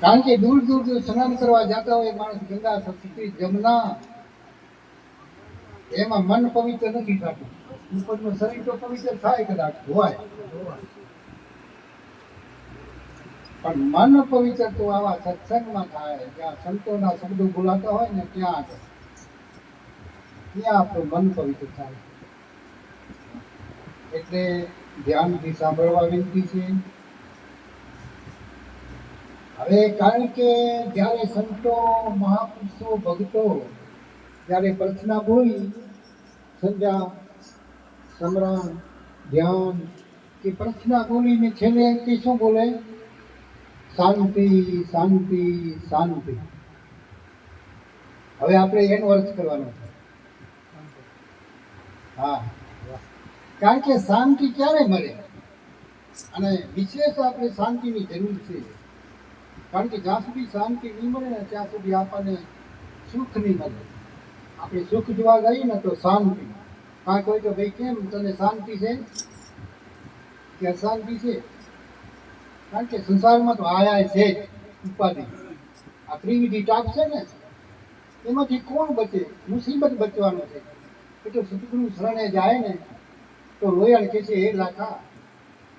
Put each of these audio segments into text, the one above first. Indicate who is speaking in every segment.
Speaker 1: કારણ કે દૂર દૂર સ્નાન કરવા જતા હોય માણસ ગંગા સરસ્વતી જમના, એમાં મન પવિત્ર નથી થતું. ઉપરનું શરીર તો પવિત્ર થાય કદાચ હોય. પણ મન પવિત્ર તો આવા સત્સંગમાં થાય. જ્યાં સંતોના શબ્દો બોલાતા હોય ને ત્યાં આગળ. ત્યાં આપણું મન પવિત્ર થાય. એટલે ધ્યાનથી સાંભળવા વિનંતી છે. હવે કારણ કે જ્યારે સંતો, મહાપુરુષો, ભક્તો જ્યારે પ્રાર્થના ભૂલી, સંધ્યા, સમરણ, ધ્યાન કે પ્રાર્થના બોલીને છેલ્લે તે શું બોલે? શાંતિ શાંતિ શાંતિ. હવે આપણે એનો અર્થ કરવાનો છે. હા. કારણ કે શાંતિ ક્યારે મળે? અને વિશેષ આપણે શાંતિની જરૂર છે. કારણ કે જ્યાં સુધી શાંતિ નહીં મળે ને ત્યાં સુધી આપણને સુખ નહીં મળે. આપણે સુખ જોવા જઈએ ને તો શાંતિ. કાંઈ કોઈ તો ભાઈ કેમ? તને શાંતિ છે? કે અશાંતિ છે. કારણ કે સંસારમાં તો આયા છે જ ઉપાધિ. આ ત્રિવિધિ ટાપ છે ને, એમાંથી કોણ બચે? મુસીબત બચવાનું છે. એટલે સદગુરુ શરણે જાય ને તો લોયણ કે છે, હે લાખા,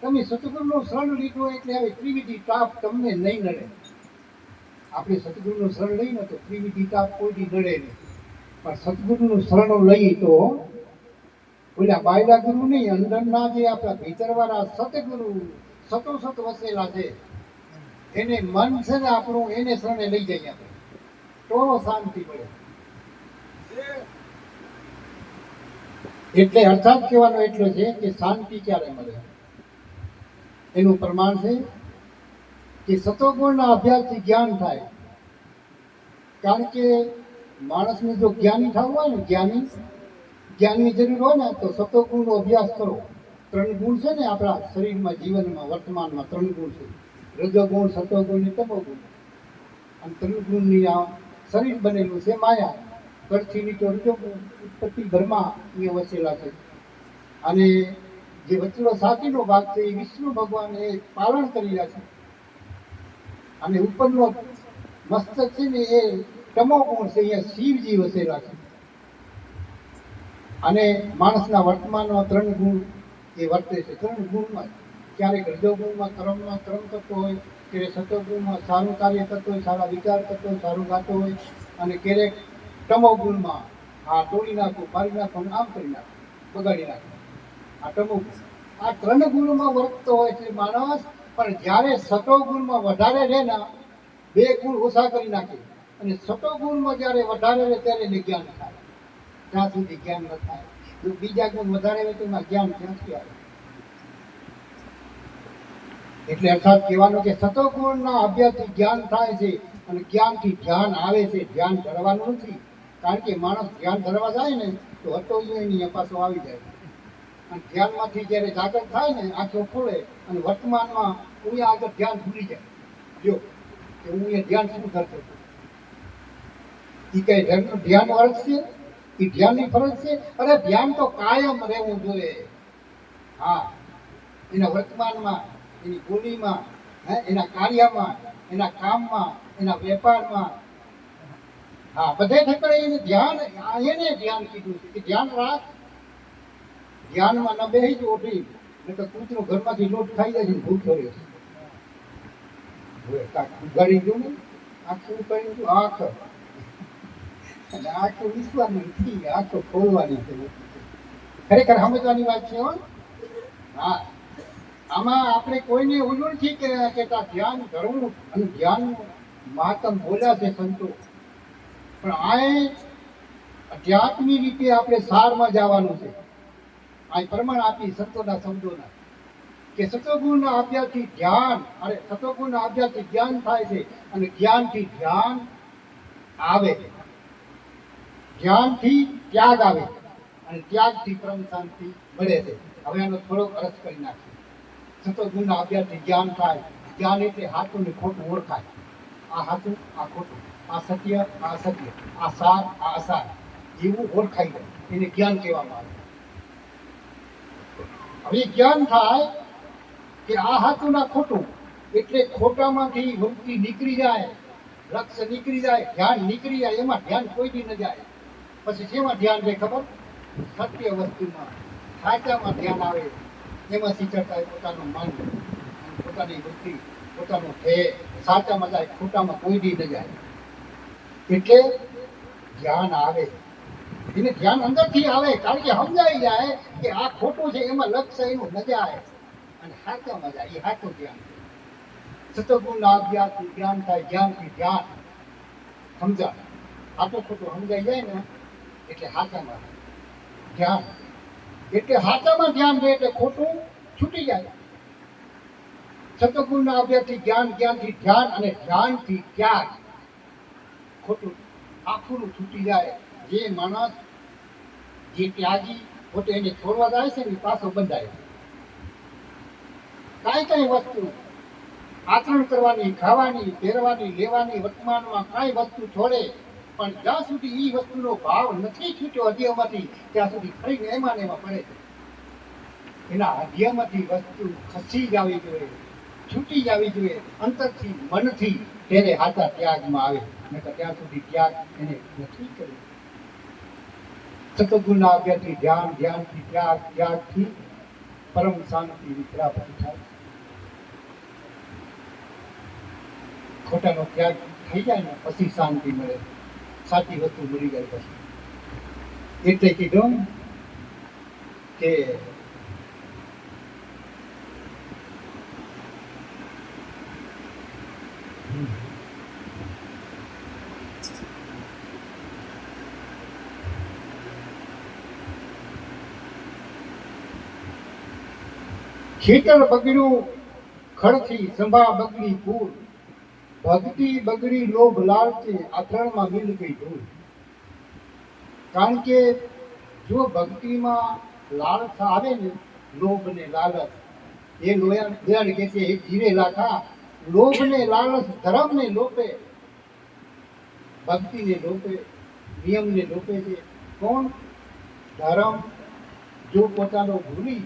Speaker 1: તમે સતગુરુનો શરણ લીધો એટલે હવે ત્રિવિધિ તાપ તમને નહીં નડે. આપણે સતગુરુનું શરણ લઈએ ને તો ત્રિવિધિ તાપ કોઈથી નડે નહીં. પણ સતગુરુનું શરણ લઈએ તો ઓલા બાયલા ગુરુ નહીં, અંદરના જે આપણા ભીતરવાળા સતગુરુ સતો સત વસેલા છે, એને મન છે ને આપણું એને શરણે લઈ જઈએ આપણે. તો શાંતિ મળે. એટલે અર્થાત કહેવાનો એટલો છે કે શાંતિ ક્યારે મળે? એનું પ્રમાણ છે કે સતોગુણના અભ્યાસથી જ્ઞાન થાય. કારણ કે માણસને જો જ્ઞાની થવું હોય ને, જ્ઞાની, જ્ઞાનની જરૂર હોય ને, તો સતોગુણનો અભ્યાસ કરો. ત્રણ ગુણ છે ને આપણા શરીરમાં, જીવનમાં, વર્તમાનમાં ત્રણ ગુણ છે. રજોગુણ સતોગુણ ને તમોગુણ અને ત્રણ ગુણની આ શરીર બનેલું છે માયા. નીચો રજોગુણ ઉત્પત્તિ ઘરમાં એ વસેલા છે. અને જે વચ્ચેનો સાતીનો ભાગ છે, એ વિષ્ણુ ભગવાન પાલન કરી રહ્યા છે. અને ઉપરનો મસ્તક છે ને, એ તમો ગુણ છે, અહીંયા શિવજી વસેલા છે. અને માણસના વર્તમાનમાં ત્રણ ગુણ એ વર્તે છે. ત્રણ ગુણમાં ક્યારેક રજોગુણમાં, કર્મમાં કર્મ થતો હોય, ક્યારેક સતોગુણમાં સારું કાર્ય કરતો હોય, સારા વિચાર કરતો હોય, સારું ગાતો હોય, અને ક્યારેક તમો ગુણમાં આ તોડી નાખો મારી નાખો આમ કરી નાખો, બગાડી નાખો. આ ગુણ આ ત્રણ ગુણમાં વર્તતો હોય છે માણસ, પણ જ્યારે સતો ગુણમાં વધારે રહે ને, બે ગુણ ઓછા કરી નાખે. અને સતો ગુણમાં જ્યારે વધારે રહે ત્યારે એને જ્ઞાન થાય. ત્યાં સુધી જ્ઞાન ન થાય. જો બીજા ગુણ વધારે હોય તો એમાં જ્ઞાન ક્યાંથી આવે? એટલે અર્થાત કહેવાનું કે સતો ગુણના અભ્યાસથી જ્ઞાન થાય છે અને જ્ઞાનથી ધ્યાન આવે છે. ધ્યાન કરવાનું નથી. કારણ કે માણસ ધ્યાન ધરવા જાય ને તો હતો એની પાછો આવી જાય. અને ધ્યાનમાંથી જ્યારે જાગૃત થાય ને, આંખો ખોલે અને વર્તમાનમાં હું આગળ ધ્યાન ભૂલી જાય. જો, કે હું એ ધ્યાન શું કરતો હતો એ કઈ ધ્યાન વર્ગ છે? એ ધ્યાનની ફરજ છે? અરે ધ્યાન તો કાયમ રહેવું જોઈએ. હા, એના વર્તમાનમાં, એની બોલીમાં હે, એના કાર્યમાં, એના કામમાં, એના વેપારમાં હા, બધે ઠેકાણે એને ધ્યાન એને ધ્યાન કીધું કે ધ્યાન રાખ. ધ્યાનમાં ન બેહી જ ને તો કૂતરો ઘરમાંથી લોટ ખાઈ જાય છે ને ભૂખ્યો છે. ઉગાડી ગયું ને, આખું કરી ગયું આંખ અને આંખ વિશ્વાની નથી આંખ ખોલવાની છે. ખરેખર સમજવાની વાત છે હો. આમાં આપણે કોઈને ઉજવણ છે કે ધ્યાન ધરવું અને ધ્યાન મહાત્મ બોલ્યા છે સંતો. પણ આ એ અધ્યાત્મી રીતે આપણે સારમાં જવાનું છે. આ પ્રમાણ આપી સંતોના શબ્દોના કે સતોગુણના અભ્યાસથી ધ્યાન અરે સતોગુણના અભ્યાસથી જ્ઞાન થાય છે, અને જ્ઞાનથી ધ્યાન આવે છે. જ્ઞાનથી ત્યાગ આવે અને ત્યાગથી પરમ શાંતિ મળે છે. હવે આનો થોડોક અર્થ કરી નાખીએ. સતોગુણના અભ્યાસથી જ્ઞાન થાય. જ્ઞાન એટલે હાથું ને ખોટું ઓળખાય. આ હાથું, આ ખોટું. આ સત્ય આ અસત્ય આ સાર આ એવું ઓળખાઈ જાય એને જ્ઞાન કહેવામાં આવે હવે જ્ઞાન થાય કે આ હાથું ના ખોટું, એટલે ખોટામાંથી વૃત્તિ નીકળી જાય લક્ષ્ય નીકળી જાય, ધ્યાન નીકળી જાય, એમાં ધ્યાન કોઈ બી ન જાય. પછી શેમાં ધ્યાન રહે ખબર? સત્ય વસ્તુમાં. સાચામાં ધ્યાન આવે. એમાં શીખરતા પોતાનું મન પોતાની વૃત્તિ પોતાનું ધ્યેય, સાચામાં જાય, ખોટામાં કોઈ દી ન જાય. એટલે ધ્યાન આવે. એને ધ્યાન અંદરથી આવે, કારણ કે સમજાઈ જાય કે આ ખોટું છે, એમાં લક્ષ્ય એનું મજા આવે. અને સાચામાં મજા એ સાચું ધ્યાન સતગુણના અભ્યાસથી ધ્યાન થાય ધ્યાનથી ધ્યાન સમજાય. સાચું ખોટું સમજાઈ જાય ને, એટલે હાથામાં ધ્યાન એટલે હાથામાં ધ્યાન રહે એટલે ખોટું છૂટી જાય. સતગુણના અભ્યાસથી જ્ઞાન, જ્ઞાનથી ધ્યાન અને ધ્યાનથી ત્યાગ ખોટું આખું છૂટી જાય. જે માણસ, જે ત્યાગી, પોતે એને છોડવા જાય છે ને પાછો બંધાય. કાંઈ કાંઈ વસ્તુ, આચરણ કરવાની, ખાવાની, પહેરવાની, લેવાની, વર્તમાનમાં કાંઈ વસ્તુ છોડે, પણ જ્યાં સુધી એ વસ્તુનો ભાવ નથી છૂટ્યો હૃદયમાંથી ત્યાં સુધી ફરીને એમાં ને એમાં પડે છે. એના હૃદયમાંથી વસ્તુ ખસી જવી જોઈએ, છૂટી જવી જોઈએ, અંતરથી મનથી તેને હાથા ત્યાગમાં આવે નકર ત્યાં સુધી ત્યાગ એને નથી કર્યો. સતગુણના અભ્યાસથી ધ્યાન, ધ્યાનથી ત્યાગ, ત્યાગથી પરમ શાંતિ વિદ્રાપતિ થાય ખોટાનો ત્યાગ થઈ જાય ને પછી શાંતિ મળે. સાચી વસ્તુ મળી જાય પછી. એટલે કીધું કે ખેતર બગડ્યું, ખડથી સંભા બગડી પૂર ભક્તિ બગડી લોભ લાલથી આથરણમાં મિલ ગઈ ધૂળ. કારણ કે જો ભક્તિમાં લાલચ આવે ને લોભ ને લાલચ, એ લોયા કે છે એ ધીરે લાખા લોભ ને લાલચ ધર્મ ને લોપે. ભક્તિ ને લોપે નિયમ ને લોપે છે. કોણ? ધર્મ. જો પોતાનો ભૂલી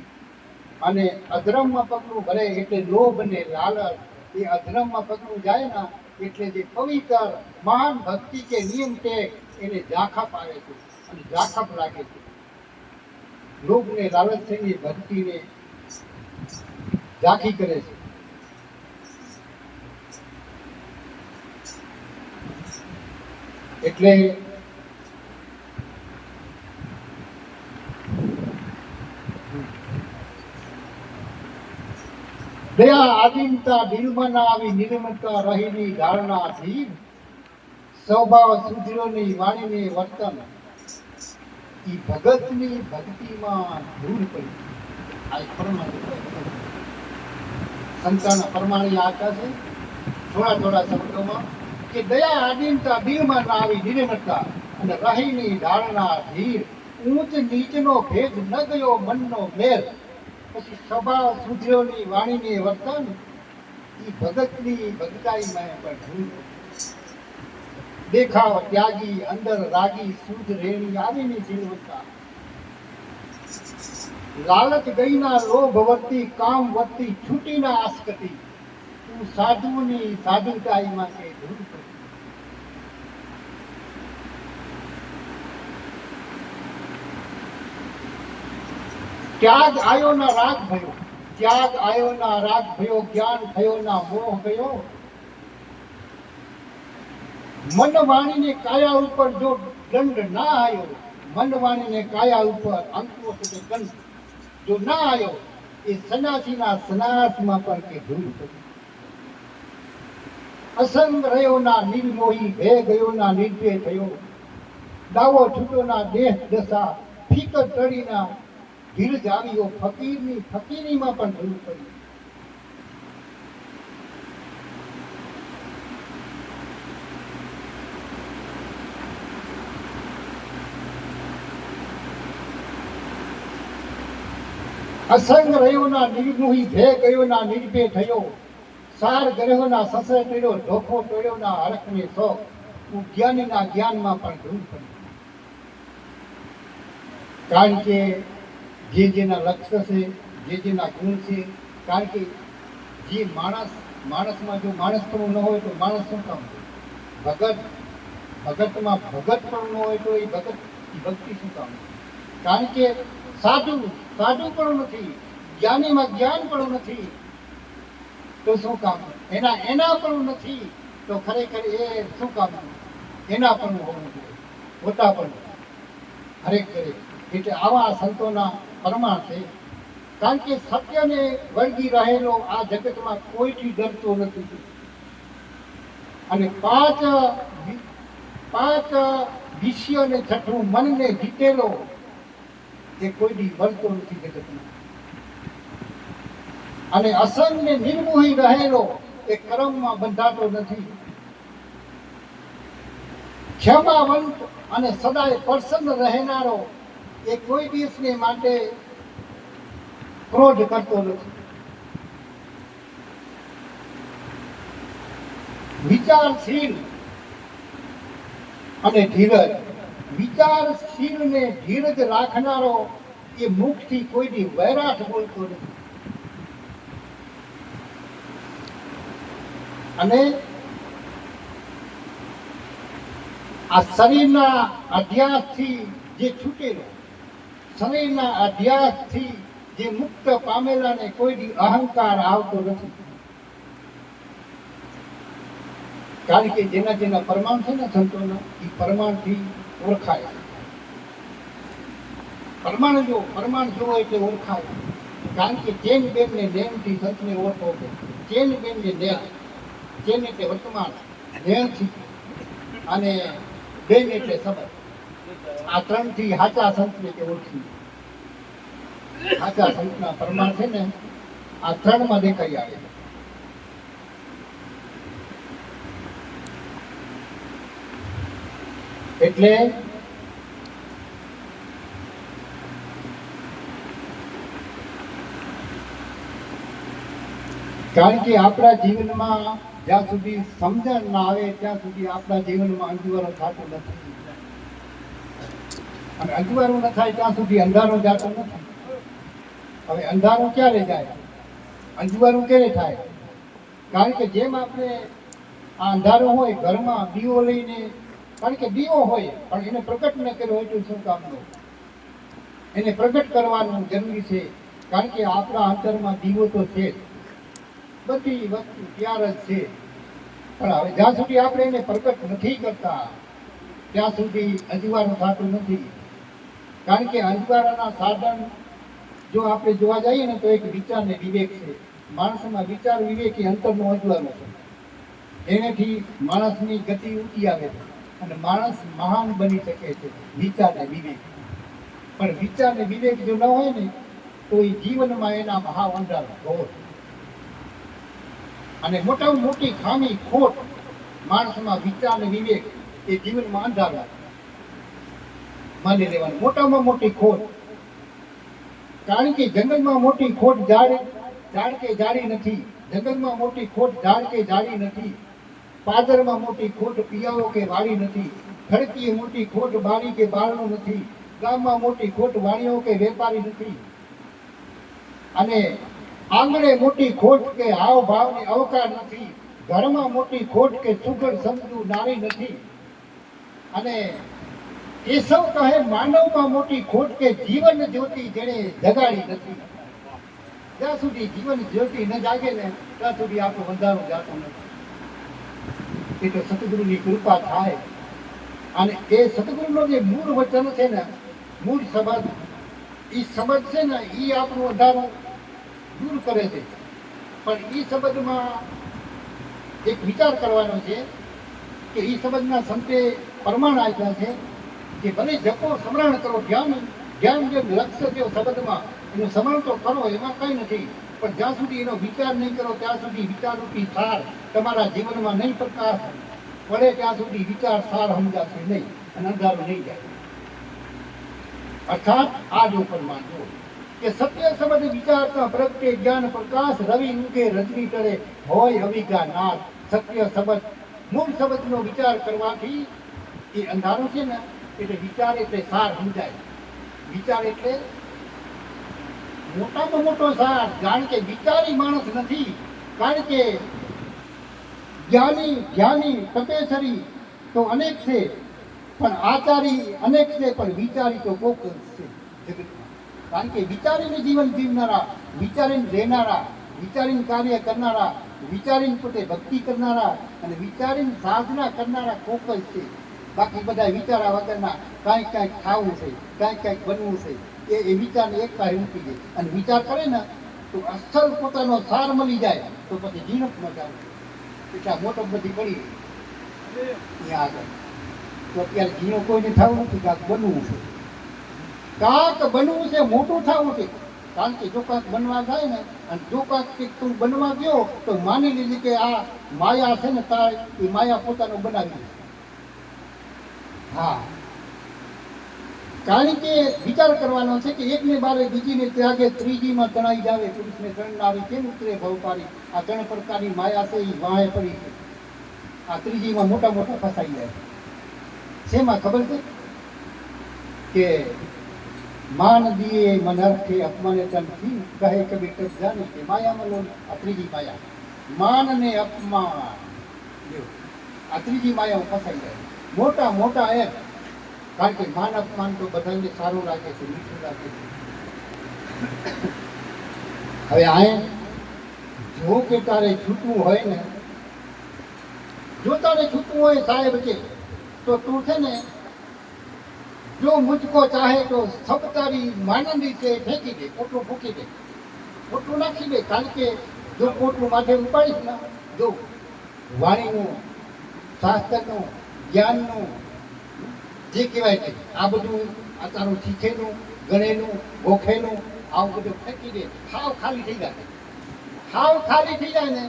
Speaker 1: અને અધર્મમાં પગલું ભરે એટલે લોભ ને લાલચ. એ અધર્મમાં પગલું જાય ને એટલે જે પવિત્ર, મહાન ભક્તિ કે નિયમ છે, એને ઝાખપ આવે છે અને ઝાખપ લાગે છે. લોભ ને લાલચ થઈને ભક્તિને ઝાંખી કરે છે. એટલે દયા આદિમતા દિલમાં ના આવી નિર્મળતા રહીની ધીર સ્વભાવ સુધીરોની વાણીની વર્તન. ઈ ભગતની ભક્તિમાં દૂર પડી. આ પરમાણુ સંતાના પરમાણી આકા છે? થોડા થોડા શબ્દોમાં કે દયા આદિમતા દિલમાં ના આવી નિર્મળતા અને રહીની ધારણા ધીર ઊંચ નીચનો ભેદ ન ગયો મનનો મેલ. પછી સભા સુધીઓની વાણીની વર્તન એ ભગતની ભગતાઈમાં પણ ધૂળ દેખાવ ત્યાગી, અંદર રાગી સુધ રેણી આવીની જીવતા લાલચ ગઈના લોભ વર્તી, કામ વર્તી, છૂટીના આસકતી. તું સાધુની સાધુતાઈમાં કે ધૂળ ત્યાગ આયો ના રાગ ભયો. ત્યાગ આયો ના રાગ ભયો, જ્ઞાન થયો ના મોહ ગયો મન વાણીને કાયા ઉપર જો દંડ ના આવ્યો મન વાણીને કાયા ઉપર અંકુશ દંડ જો ના આવ્યો એ સન્યાસીના સન્યાસમાં પણ કે પડી. અસંગ રહ્યો ના નિર્મોહી ભે ગયો ના નિર્ભય થયો. દાવો છૂટો ના દેહ દશા ફીકર ટળીના આવ્યો ફકીરની, ફકીરીમાં પણ ધૂળ પડી. અસંગ રહ્યો ના નિર્મોહી ભે ગયો ના નિર્ભય થયો. સાર ગ્રહો ના સસરે ટળ્યો ઢોખો ટળ્યો ના હરખને સો જ્ઞાનીના જ્ઞાનમાં પણ ઢૂંઢ પડી. કારણ કે જે જેના લક્ષ્ય છે, જે જેના ગુણ છે, કારણ કે જે માણસ, માણસમાં જો માણસ પણ ન હોય તો માણસ શું કામ ભગત, ભગતમાં ભગત પણ ન હોય તો એ ભગત ભક્તિ શું કામ કારણ કે સાધુ સાધુ પણ નથી, જ્ઞાનીમાં જ્ઞાન પણ નથી. તો શું કામ એના એના પણ નથી, તો ખરેખર એ શું કામ એના પણ હોવું જોઈએ, પોતા પણ. હરેક દરેક એટલે આવા સંતોના પ્રમાણ છે કારણ કે સત્યને વળગી રહેલો આ જગતમાં કોઈથી ડરતો નથી. અને પાંચ પાંચ વિષય અને છઠ્ઠું મનને જીતેલો, એ કોઈથી વળતો નથી જગતમાં. અને અસંગને નિર્મોહી રહેલો, એ કર્મમાં બંધાતો નથી. ક્ષમાવંત અને સદાય પ્રસન્ન રહેનારો એ કોઈ દિવસને માટે ક્રોધ કરતો નથી. વિચારશીલ અને ધીરજ. વિચારશીલ ને ધીરજ રાખનારો એ મુખથી કોઈની વૈરાટ બોલતો નથી. અને આ શરીરના અભ્યાસથી જે છૂટેલો શરીરના અધ્યાસથી જે મુક્ત પામેલાને કોઈ અહંકાર આવતો નથી. કારણ કે જેના જેના પરમાણ છે ને સંતોના, એ પરમાણથી ઓળખાય. પરમાણ જો, પરમાણ જોવો એટલે ઓળખાય. કારણ કે ચેન બેન ને નેમથી સંતને ઓળખો ચેન બેન ને નેમ. ચેન એટલે વર્તમાન નેમથી અને બેન એટલે સમય. આ ત્રણથી હાચા સંતને તે ઓળખી. હાચા સંતના પ્રમાણ છે ને, આ ત્રણમાં દેખાઈ આવે એટલે કારણ કે આપણા જીવનમાં જ્યાં સુધી સમજણ ના આવે, ત્યાં સુધી આપણા જીવનમાં અંજવારો થતું નથી. અને અજવાનું ન થાય ત્યાં સુધી અંધારો જાતો નથી હવે અંધારું ક્યારે જાય? અંજવારું ક્યારે થાય? કારણ કે જેમ આપણે આ અંધારો હોય, ઘરમાં દીવો લઈને, કારણ કે દીવો હોય, પણ એને પ્રગટ ન કર્યો હોય તો શું કામનું એને પ્રગટ કરવાનું જરૂરી છે. કારણ કે આપણા અંતરમાં દીવો તો છે જ. બધી વસ્તુ ત્યાર જ છે. પણ હવે જ્યાં સુધી આપણે એને પ્રગટ નથી કરતા, ત્યાં સુધી અજવાળું થતું નથી. કારણ કે અજવાળાના સાધન જો આપણે જોવા જઈએ ને તો એક વિચાર ને વિવેક છે. માણસમાં વિચાર, વિવેક એ અંતરનો અજવાળો છે. એનાથી માણસની ગતિ ઊંચી આવે છે અને માણસ મહાન બની શકે છે વિચાર ને વિવેક. પણ વિચાર ને વિવેક જો ન હોય ને, તો એ જીવનમાં એના મહા અંધારા ઘોર અને મોટામાં મોટી ખામી ખોટ માણસમાં વિચાર અને વિવેક એ જીવનમાં અંધારા માની લેવાની. મોટામાં મોટી ખોટ. કારણ કે જંગલમાં મોટી ખોટ ઝાડ ઝાડ કે ઝાડી નથી. જંગલમાં મોટી ખોટ ઝાડ કે ઝાડી નથી. પાદરમાં મોટી ખોટ પિયાઓ કે વાળી નથી. ખડકી મોટી ખોટ બારી કે બારણું નથી. ગામમાં મોટી ખોટ વાણીઓ કે વેપારી નથી. અને આંગણે મોટી ખોટ કે હાવ ભાવની અવકાર નથી. ઘરમાં મોટી ખોટ કે સુગર સમજુ નારી નથી. અને કેશવ કહે, માનવમાં મોટી ખોટ કે જીવન જ્યોતિ જેણે જગાડી નથી. જ્યાં સુધી જીવન જ્યોતિ ન જાગે ને, ત્યાં સુધી આપણું બંધારું જાતું નથી. એ તો સતગુરુની કૃપા થાય. અને એ સતગુરુનો જે મૂળ વચન છે ને, મૂળ સમજ એ સમજ છે ને એ આપણું અંધારું દૂર કરે છે. પણ એ સમજમાં એક વિચાર કરવાનો છે કે એ સમજના સંતે પ્રમાણ આપ્યા છે. કે ભલે જપો, સ્મરણ કરો, ધ્યાન ધ્યાન જે લક્ષ્ય છે શબ્દમાં એનું સ્મરણ તો કરો, એમાં કંઈ નથી. પણ જ્યાં સુધી એનો વિચાર નહીં કરો, ત્યાં સુધી વિચારરૂપી સાર તમારા જીવનમાં નહીં પ્રકાશ પડે ત્યાં સુધી વિચાર સાર સમજાશે નહીં અને અંધારું નહીં જાય. અર્થાત, આ જો પ્રમાણ જો કે સત્ય શબ્દ વિચારતા પ્રગટે જ્ઞાન પ્રકાશ રવિ ઉગે રજની ટળે હોય અવિકા નાથ સત્ય શબ્દ મૂળ શબ્દનો વિચાર કરવાથી એ અંધારું છે ને? એટલે વિચાર એટલે સાર સમજાય. વિચાર એટલે મોટામાં મોટો સાર. જાણ કે વિચારી માણસ નથી. કારણ કે જ્ઞાની જ્ઞાની, તપેસરી તો અનેક છે. પણ આચારી અનેક છે, પણ વિચારી તો કોક છે કારણ કે વિચારીને જીવન જીવનારા, વિચારીને રહેનારા, વિચારીને કાર્ય કરનારા, વિચારીને પોતે ભક્તિ કરનારા અને વિચારીને સાધના કરનારા કોક જ છે. બાકી બધા વિચારા વગરના કાંઈક કાંઈક ખાવું છે કાંઈક કાંઈક બનવું છે, એ એ વિચારને એક પાસે મૂકી દે. અને વિચાર કરે ને તો અસલ પોતાનો સાર મળી જાય, તો પછી ઝીણકમાં જાવ એટલા મોટો બધી પડી ત્યાં આગળ. તો અત્યારે ઝીણો કોઈને થવું નથી, કાંક બનવું છે. કાંક બનવું છે, મોટું થવું છે. કારણ કે જો કાંક બનવા જાય ને, અને જો કાંક તું બનવા ગયો, તો માની લીધી કે આ માયા છે ને તાર એ માયા પોતાનું બનાવી લે. કારણ કે વિચાર કરવાનો છે કે એકને બારે બીજીને ત્યાગે ત્રીજીમાં તણાઈ જાવે, પુરુષને ત્રણ કેમ ઉતરે ભવપારી આ ત્રણ પ્રકારની માયા છે એ વાહે પડી છે. આ ત્રીજીમાં મોટા મોટા ફસાઈ જાય શેમાં ખબર છે? કે માન દીએ મનર્થે અપમાને તનથી કહે કબીર કબ જાને કે માયામાં લોન, આ ત્રીજી માયા. માન ને અપમાન. આ ત્રીજી માયામાં ફસાઈ જાય મોટા મોટા એમ. કારણ કે માન અપમાન તો બધાને સારું લાગે છે, મીઠું લાગે છે. હવે આ જો કે તારે છૂટવું હોય ને, જો તારે છૂટવું હોય સાહેબ કે, તો તું છે ને, જો મુજકો ચાહે તો સબ તારી માનંદી છે ફેંકી દે પોટલું ફૂકી દે. પોટલું નાખી દે, કારણ કે જો પોટલું માથે ઉપાડીશ ને, જો વાણીનું, શાસ્ત્રનું જ્ઞાનનું, જે કહેવાય છે આ બધું આ તારું શીખેલું, ગણેલું, ગોખેલું, આવું બધું ફેંકી દે હાવ ખાલી થઈ જાય. હાવ ખાલી થઈ જાય ને,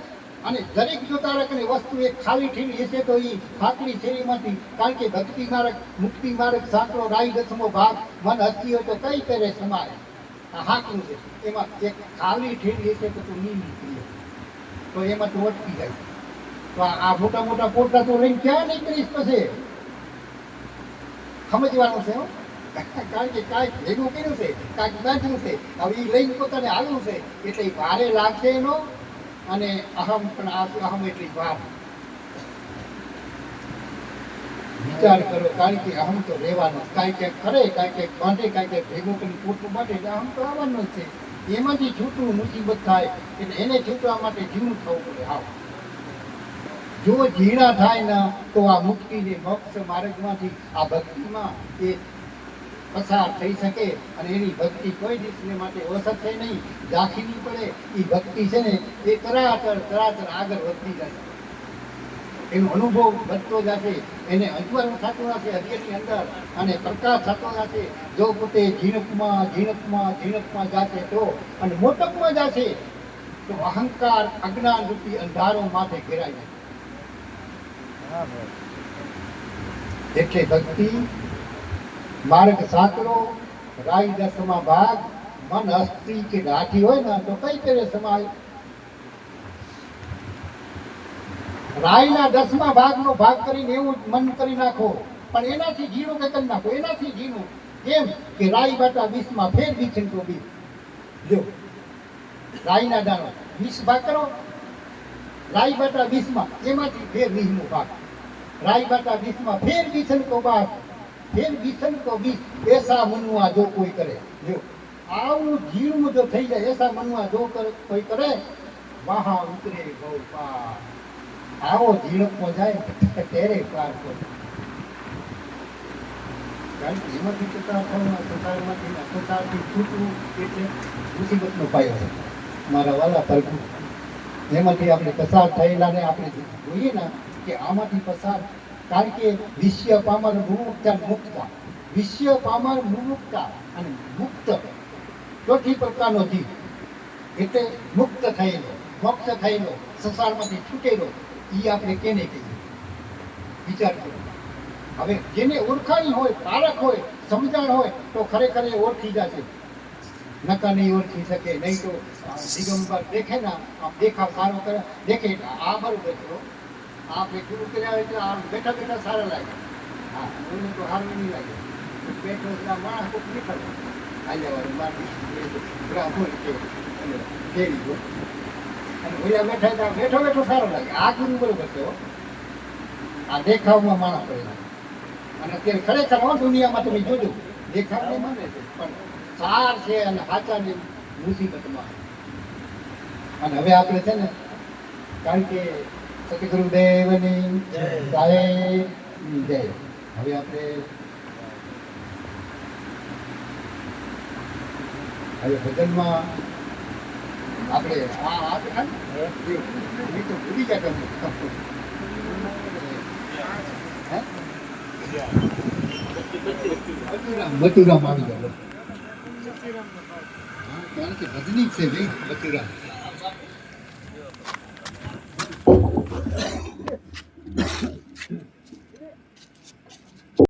Speaker 1: અને દરેક જો તારે કને વસ્તુ એક ખાલી થઈ હશે તો એ ખાકડી શેરીમાંથી, કારણ કે ભક્તિ માર્ગ, મુક્તિ માર્ગ, સાંકળો, રાઈ, દસમો ભાગ, મન હસ્તી હોય તો કઈ પહેરે સમાય? આ હાકનું છે. એમાં એક ખાલી ઠેરી હશે તો તું નહીં નીકળી તો એમાં તું અટકી જાય. આ મોટા મોટા પોટલા તો લઈને ક્યાં નીકળીશ પછી? સમજવાનું છે કારણ કે કાંઈક ભેગું કર્યું છે, કાંઈક બાંધ્યું છે, હવે એ લઈને પોતાને આવ્યું છે. એટલે ભારે લાગશે એનો અને અહમ પણ અહમ એટલી ભાર. વિચાર કરો, કારણ કે અહમ તો રહેવાનો કાંઈ ક્યાંક કરે, કાંઈ ક્યાંક બાંધે, કાંઈ ક્યાંક ભેગું કરીને પોટલું બાંધે, એટલે અહમ તો આવવાનો જ છે. એમાંથી છૂટવું મુસીબત થાય, એટલે એને છૂટવા માટે જીવનું થવું પડે આવ જો ઝીણા થાય ને, તો આ મુક્તિને મોક્ષ માર્ગમાંથી આ ભક્તિમાં એ પસાર થઈ શકે અને એની ભક્તિ કોઈ દિવસને માટે થઈ નહીં. ઝાંખી નહીં પડે એ ભક્તિ છે ને, એ તરાતર તરાતર આગળ વધતી જશે એનો અનુભવ વધતો જશે, એને અજવાળું થતું હશે હરિયરની અંદર અને પ્રકાશ થતો જશે. જો પોતે ઝીણકમાં ઝીણકમાં ઝીણકમાં જશે તો અને મોટકમાં જશે, તો અહંકાર અજ્ઞાન રૂપી અંધારો માથે ઘેરાઈ જાય. એટલે ભક્તિ, માર્ગ સાંકડો રાઈ દસમા ભાગ, મન અસ્થિ કે ગાંઠી હોય ને, તો કઈ કરે સમાય? રાઈના દસમા ભાગનો ભાગ કરીને એવું મન કરી નાખો. પણ એનાથી ઝીણું કે કરી નાખો. એનાથી ઝીણું. કેમ? કે રાઈ બાટા વીસમાં ફેર વીસ તો વીસ જો રાઈના દાણો. વીસ ભાગ કરો. રાઈ બાટા વીસમાં. એમાંથી ફેર વીસનો ભાગ. રાઈ બાટા વીસમાં ફેર વીસન કો બાપ ફેર વીસન કો વીસ, એસા મનુઆ જો કોઈ કરે. જો, આવું જીવનું જો થઈ જાય, એસા મનવા જો કોઈ કરે, વાહા ઉતરે ગૌ પાર. આવો ઝીણકમાં જાય તેરે પાર કરે મારા વાલા પ્રભુ એમાંથી આપણે પસાર થયેલાને આપણે જોઈએ ને કે આમાંથી પસાર. કારણ કે વિશ્ય પામર મુમુક્તા મુક્તા. વિશ્ય પામર મુમુક્તા અને મુક્ત ચોથી પ્રકારનો જીવ. એટલે મુક્ત થયેલો, મોક્ષ થયેલો, સંસારમાંથી છૂટેલો એ આપણે કેને કહીએ? વિચાર હવે જેને ઓળખાણી હોય પારખ હોય, સમજણ હોય, તો ખરેખર એ ઓળખી જશે. નકા નહીં ઓળખી શકે, નહીં તો દિગંબર દેખે ના, આમ દેખાવ સારો કરે. દેખે આ બરોબર. આ ગુરુ કર્યા હોય એટલે આ બેઠા બેઠા સારા લાગે. હા મને તો સારું નહીં લાગે. બેઠો એટલે માણસ કોક નીકળે વાળું મારી કે અને ફેરી ગયો અને ઓલા બેઠા હતા, બેઠો બેઠો સારો લાગે. આ ગુરુ બરોબર છે આ દેખાવમાં માણસ પડેલા અને અત્યારે ખરેખર હો દુનિયામાં તમે જોજો દેખાવને માને છે પણ સાર છે અને સાચાની મુસીબતમાં. અને હવે આપણે છે ને કારણ કે સતગુરુદેવની જય. જય. હવે આપણે હવે ભજનમાં આપણે આ આ તો ભૂલી ગયા તમે. મથુરામ મથુરામ આવી ગયો. કારણ કે ભજની છે ભાઈ મથુરામ.